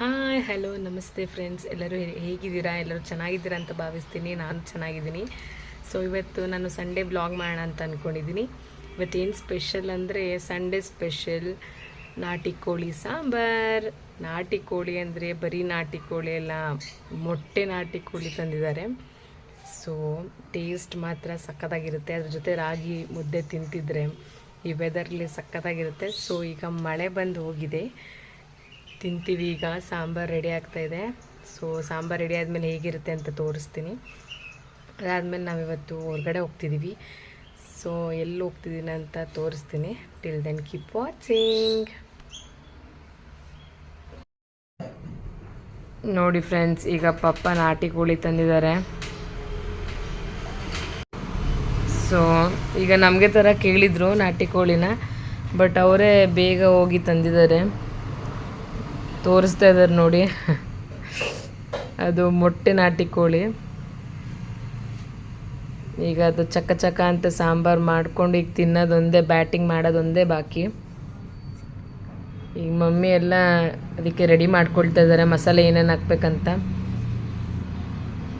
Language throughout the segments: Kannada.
ಹಾಯ್ ಹಲೋ ನಮಸ್ತೆ ಫ್ರೆಂಡ್ಸ್ ಎಲ್ಲರೂ ಹೇಗಿದ್ದೀರಾ? ಎಲ್ಲರೂ ಚೆನ್ನಾಗಿದ್ದೀರಾ ಅಂತ ಭಾವಿಸ್ತೀನಿ. ನಾನು ಚೆನ್ನಾಗಿದ್ದೀನಿ. ಸೊ ಇವತ್ತು ನಾನು ಸಂಡೇ ಬ್ಲಾಗ್ ಮಾಡೋಣ ಅಂತ ಅಂದ್ಕೊಂಡಿದ್ದೀನಿ ಇವತ್ತೇನು ಸ್ಪೆಷಲ್ ಅಂದರೆ ಸಂಡೇ ಸ್ಪೆಷಲ್ ನಾಟಿ ಕೋಳಿ ಸಾಂಬಾರ್. ನಾಟಿ ಕೋಳಿ ಅಂದರೆ ಬರೀ ನಾಟಿ ಕೋಳಿ ಎಲ್ಲ ಮೊಟ್ಟೆ ನಾಟಿ ಕೋಳಿ ತಂದಿದ್ದಾರೆ. ಸೊ ಟೇಸ್ಟ್ ಮಾತ್ರ ಸಖತ್ತಾಗಿರುತ್ತೆ. ಅದ್ರ ಜೊತೆ ರಾಗಿ ಮುದ್ದೆ ತಿಂತಿದ್ರೆ ಈ ವೆದರ್ಲಿ ಸಖತ್ತಾಗಿರುತ್ತೆ. ಸೊ ಈಗ ಮಳೆ ಬಂದು ಹೋಗಿದೆ. ತಿಂತೀವಿ ಈಗ. ಸಾಂಬಾರು ರೆಡಿ ಆಗ್ತಾ ಇದೆ. ಸೊ ಸಾಂಬಾರು ರೆಡಿ ಆದಮೇಲೆ ಹೇಗಿರುತ್ತೆ ಅಂತ ತೋರಿಸ್ತೀನಿ. ಅದಾದಮೇಲೆ ನಾವಿವತ್ತು ಹೊರಗಡೆ ಹೋಗ್ತಿದ್ದೀವಿ ಸೊ ಎಲ್ಲಿ ಹೋಗ್ತಿದ್ದೀನಿ ಅಂತ ತೋರಿಸ್ತೀನಿ. ಟಿಲ್ ದೆನ್ ಕೀಪ್ ವಾಚಿಂಗ್ ನೋಡಿ ಫ್ರೆಂಡ್ಸ್ ಈಗ ಪಪ್ಪ ನಾಟಿ ಕೋಳಿ ತಂದಿದ್ದಾರೆ. ಸೊ ಈಗ ನಮಗೆ ಥರ ಕೇಳಿದರು ನಾಟಿ ಕೋಳಿನ ಬಟ್ ಅವರೇ ಬೇಗ ಹೋಗಿ ತಂದಿದ್ದಾರೆ. ತೋರಿಸ್ತಾ ಇದ್ದಾರೆ ನೋಡಿ. ಅದು ಮೊಟ್ಟೆ ನಾಟಿ ಕೋಳಿ. ಈಗ ಅದು ಚಕ್ಕ ಚಕ್ಕ ಅಂತ ಸಾಂಬಾರು ಮಾಡ್ಕೊಂಡು ಈಗ ತಿನ್ನೋದೊಂದೇ, ಬ್ಯಾಟಿಂಗ್ ಮಾಡೋದೊಂದೇ ಬಾಕಿ. ಈಗ ಮಮ್ಮಿ ಎಲ್ಲ ಅದಕ್ಕೆ ರೆಡಿ ಮಾಡ್ಕೊಳ್ತಾ ಇದ್ದಾರೆ ಮಸಾಲೆ ಏನೇನು ಹಾಕ್ಬೇಕಂತ.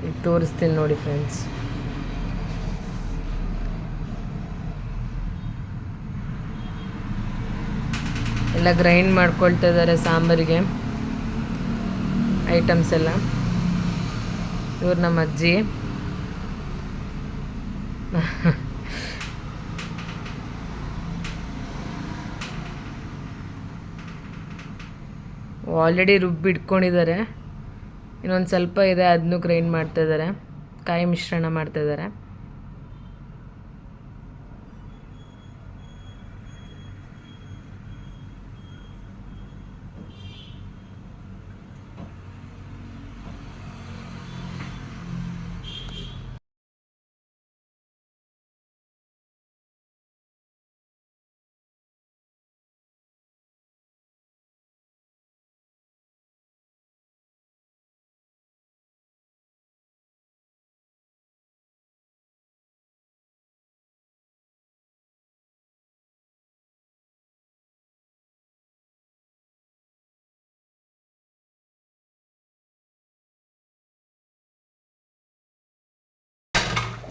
ಈಗ ತೋರಿಸ್ತೀನಿ ನೋಡಿ ಫ್ರೆಂಡ್ಸ್ ಎಲ್ಲ ಗ್ರೈಂಡ್ ಮಾಡ್ಕೊಳ್ತಾ ಇದ್ದಾರೆ ಸಾಂಬಾರಿಗೆ. ಐಟಮ್ಸ್ ಎಲ್ಲ. ಇವ್ರು ನಮ್ಮ ಅಜ್ಜಿ. ಆಲ್ರೆಡಿ ರುಬ್ಬಿಟ್ಕೊಂಡಿದ್ದಾರೆ ಇನ್ನೊಂದು ಸ್ವಲ್ಪ ಇದೆ ಅದನ್ನು ಗ್ರೈಂಡ್ ಮಾಡ್ತಾ ಇದ್ದಾರೆ ಕಾಯಿ ಮಿಶ್ರಣ ಮಾಡ್ತಾ ಇದ್ದಾರೆ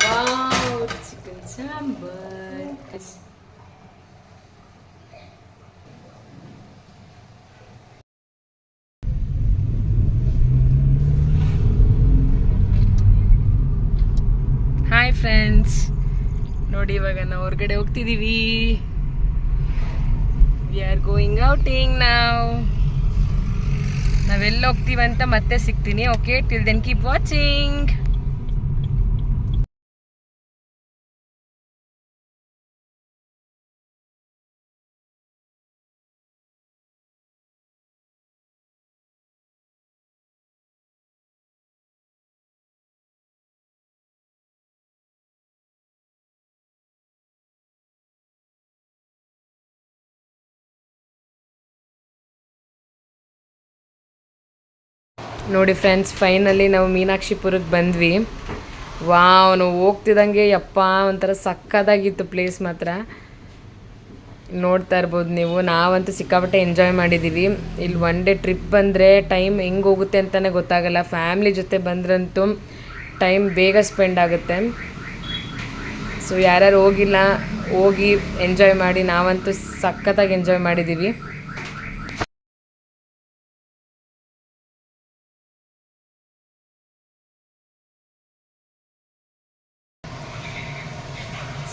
Wow, sambar. ಹಾಯ್ ಫ್ರೆಂಡ್ಸ್ ನೋಡಿ ಇವಾಗ ನಾವು ಹೊರಗಡೆ ಹೋಗ್ತಿದ್ದೀವಿ ವಿ ಆರ್ ಗೋಯಿಂಗ್ ಔಟಿಂಗ್ ನಾವು ನಾವೆಲ್ಲ ಹೋಗ್ತೀವಂತ ಮತ್ತೆ ಸಿಗ್ತೀನಿ. Okay till then keep watching ನೋಡಿ ಫ್ರೆಂಡ್ಸ್ ಫೈನಲಿ ನಾವು ಮೀನಾಕ್ಷಿಪುರಕ್ಕೆ ಬಂದ್ವಿ. ವಾ ಅವನು ಹೋಗ್ತಿದ್ದಂಗೆ ಯಪ್ಪ, ಒಂಥರ ಸಕ್ಕದಾಗಿತ್ತು ಪ್ಲೇಸ್ ಮಾತ್ರ. ನೋಡ್ತಾ ಇರ್ಬೋದು ನೀವು, ನಾವಂತೂ ಸಿಕ್ಕಾಪಟ್ಟೆ ಎಂಜಾಯ್ ಮಾಡಿದ್ದೀವಿ ಇಲ್ಲಿ ಒನ್ ಡೇ ಟ್ರಿಪ್ ಬಂದರೆ ಟೈಮ್ ಹೆಂಗೆ ಹೋಗುತ್ತೆ ಅಂತಲೇ ಗೊತ್ತಾಗಲ್ಲ. ಫ್ಯಾಮ್ಲಿ ಜೊತೆ ಬಂದ್ರಂತೂ ಟೈಮ್ ಬೇಗ ಸ್ಪೆಂಡ್ ಆಗುತ್ತೆ. ಸೊ ಯಾರ್ಯಾರು ಹೋಗಿಲ್ಲ, ಹೋಗಿ ಎಂಜಾಯ್ ಮಾಡಿ, ನಾವಂತೂ ಸಖತ್ತಾಗಿ ಎಂಜಾಯ್ ಮಾಡಿದ್ದೀವಿ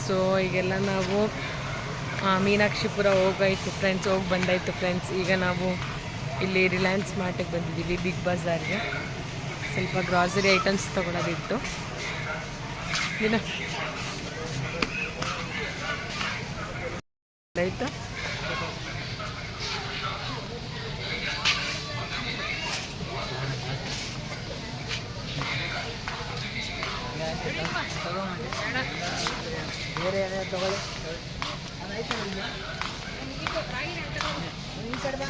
ಸೊ, ಈಗೆಲ್ಲ ನಾವು ಮೀನಾಕ್ಷಿಪುರ ಹೋಗಾಯಿತು ಫ್ರೆಂಡ್ಸ್ ಹೋಗಿ ಬಂದಾಯಿತು ಫ್ರೆಂಡ್ಸ್ ಈಗ ನಾವು ಇಲ್ಲಿ ರಿಲಯನ್ಸ್ ಮಾರ್ಟಿಗೆ ಬಂದಿದ್ದೀವಿ ಬಿಗ್ ಬಜಾರ್ಗೆ ಸ್ವಲ್ಪ ಗ್ರಾಸರಿ ಐಟಮ್ಸ್ ತೊಗೊಳೋದಿತ್ತು. ದಿನ. ಆಯ್ತಾ? ಬೇರೆ ತಗೊಳ್ಳಿ ಅದಾಯ್ತು ನಿಮಗೆ ಈ ಕಡ್ದ